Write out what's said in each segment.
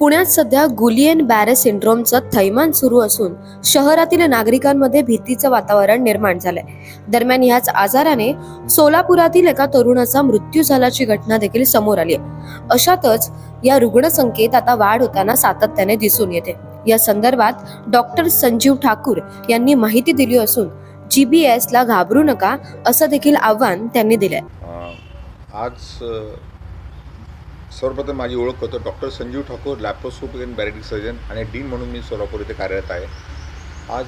पुण्यात सध्या गुलियन बॅरे सिंड्रोमचं थैमान सुरू असून शहरातील नागरिकांमध्ये भीतीचं वातावरण निर्माण झालंय. दरम्यान ह्याच आजाराने सोलापुरातील एका तरुणाचा मृत्यू झाल्याची घटना देखील समोर आली आहे. अशातच या रुग्णसंख्येत आता वाढ होताना सातत्याने दिसून येते. या संदर्भात डॉक्टर संजीव ठाकूर यांनी माहिती दिली असून जीबीएस ला घाबरू नका असं देखील आव्हान त्यांनी दिलंय. आज सर्वप्रथम माझी ओळख करतो doctor Sanjeev Thakur laparoscopic and bariatric surgeon आणि डीन म्हणून मी सोलापूर इथे कार्यरत आहे. आज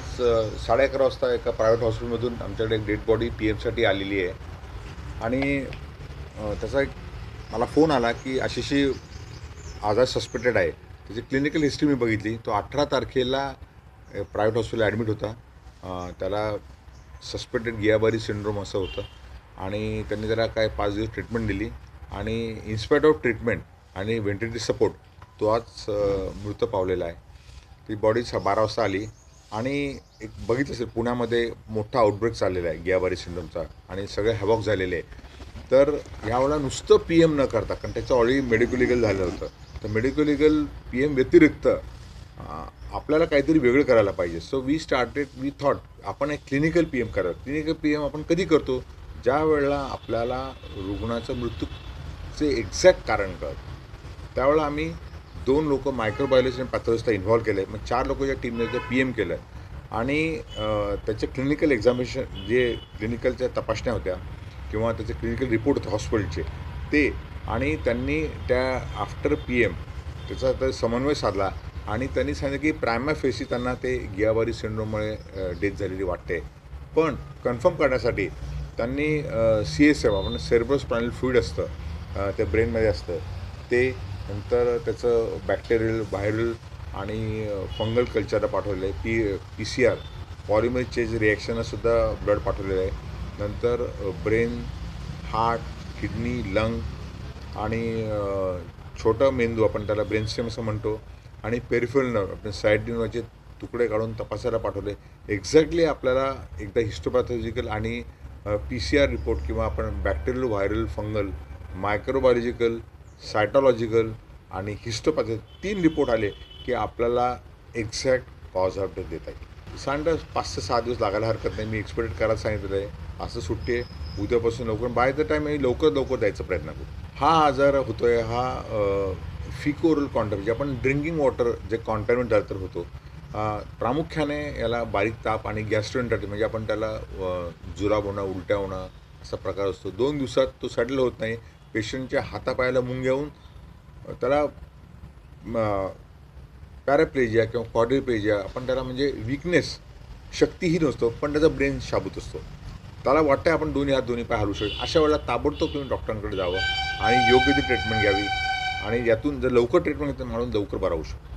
साडे अकरा वाजता एका प्रायव्हेट हॉस्पिटलमधून आमच्याकडे एक डेड बॉडी पी एमसाठी आलेली आहे. आणि त्याचा एक मला फोन आला की अशीशी आजार सस्पेक्टेड आहे. त्याची क्लिनिकल हिस्ट्री मी बघितली. तो अठरा तारखेला प्रायव्हेट हॉस्पिटल ॲडमिट होता. त्याला सस्पेक्टेड गियाबारी सिंड्रोम असं होतं. आणि त्यांनी त्याला काय पाच दिवस ट्रीटमेंट दिली. आणि इन्स्पायट ऑफ ट्रीटमेंट आणि व्हेंटिलेटरी सपोर्ट तो आज मृत पावलेला आहे. ती बॉडी स बारा वाजता आली आणि एक बघितलं असेल पुण्यामध्ये मोठा आउटब्रेक चाललेला आहे गियाबारी सिंड्रोमचा आणि सगळे हॅवॉक झालेले आहे तर यावेळेला नुसतं पी एम न करता कारण त्याचं ऑलरेडी मेडिकल लिगल झालं होतं तर मेडिकल लिगल पी एम व्यतिरिक्त आपल्याला काहीतरी वेगळं करायला पाहिजे. So we started we thought आपण एक क्लिनिकल पी एम करा क्लिनिकल पी एम आपण कधी करतो? ज्या वेळेला आपल्याला रुग्णाचं चे एक्झॅक्ट कारण कळत त्यावेळेला आम्ही दोन लोक मायक्रोबायोलॉजी आणि पॅथॉलॉजिस्टला इन्व्हॉल्व केले. मग चार लोकांच्या टीमने ते पी एम केलं. आणि त्याचे क्लिनिकल एक्झामिनेशन जे क्लिनिकलच्या तपासण्या होत्या किंवा त्याचे क्लिनिकल रिपोर्ट होते हॉस्पिटलचे ते. आणि त्यांनी त्या आफ्टर पी एम त्याचा तर समन्वय साधला. आणि त्यांनी सांगितलं की प्रायमा फेसी त्यांना ते गियाबारी सिंड्रोममुळे डेथ झालेली वाटते. पण कन्फर्म करण्यासाठी त्यांनी सी एस एफ आपण सेरेब्रोस्पायनल फ्लुईड असतं त्या ब्रेनमध्ये असतं. ते नंतर त्याचं बॅक्टेरियल व्हायरल आणि फंगल कल्चरला पाठवलेलं आहे. P P C R polymer chain रिॲक्शनसुद्धा blood पाठवलेलं आहे. नंतर ब्रेन हार्ट किडनी लंग आणि छोटा मेंदू आपण त्याला ब्रेन स्टेम असं म्हणतो आणि पेरिफेरल नर्व आपण साईड नर्वचे तुकडे काढून तपासायला पाठवले. एक्झॅक्टली आपल्याला एकदा हिस्टोपॅथॉलॉजिकल आणि पी सी आर रिपोर्ट किंवा आपण bacterial viral fungal microbiological cytological आणि हिस्टोपॅथी तीन रिपोर्ट आले की आपल्याला एक्झॅक्ट कॉज ऑफ डेथ देता येईल साधारण पाच ते सहा दिवस लागायला हरकत नाही. मी एक्सपेक्ट करायला सांगितलं आहे. असं सुट्टी आहे. उद्यापासून लवकर. बाय द टाईम मी लवकर लवकर द्यायचा प्रयत्न करू. हा आजार होतोय हा फिकोरल कॉन्टॅम जे आपण ड्रिंकिंग वॉटर जे कॉन्टॅमिनेट झालं तर होतो प्रामुख्याने याला बारीक ताप आणि गॅस्ट्रोएंटायटिस म्हणजे आपण त्याला जुराब जुलाब होणं उलट्या होणं असा प्रकार असतो. दोन दिवसात तो सेटल होत नाही. पेशंटच्या हातापायाला मुंग घेऊन त्याला पॅराप्लेजिया किंवा क्वाड्रिप्लेजिया आपण त्याला म्हणजे विकनेस शक्तीही नसतो पण त्याचा ब्रेन शाबूत असतो. त्याला वाटतं आपण दोन्ही हात दोन्ही पाय हलवू शकतो. अशा वेळेला ताबडतोब तुम्ही डॉक्टरांकडे जावं आणि योग्य ती ट्रीटमेंट घ्यावी. आणि यातून जर लवकर ट्रीटमेंट घेतलं म्हणून लवकर बरा होऊ शकतो.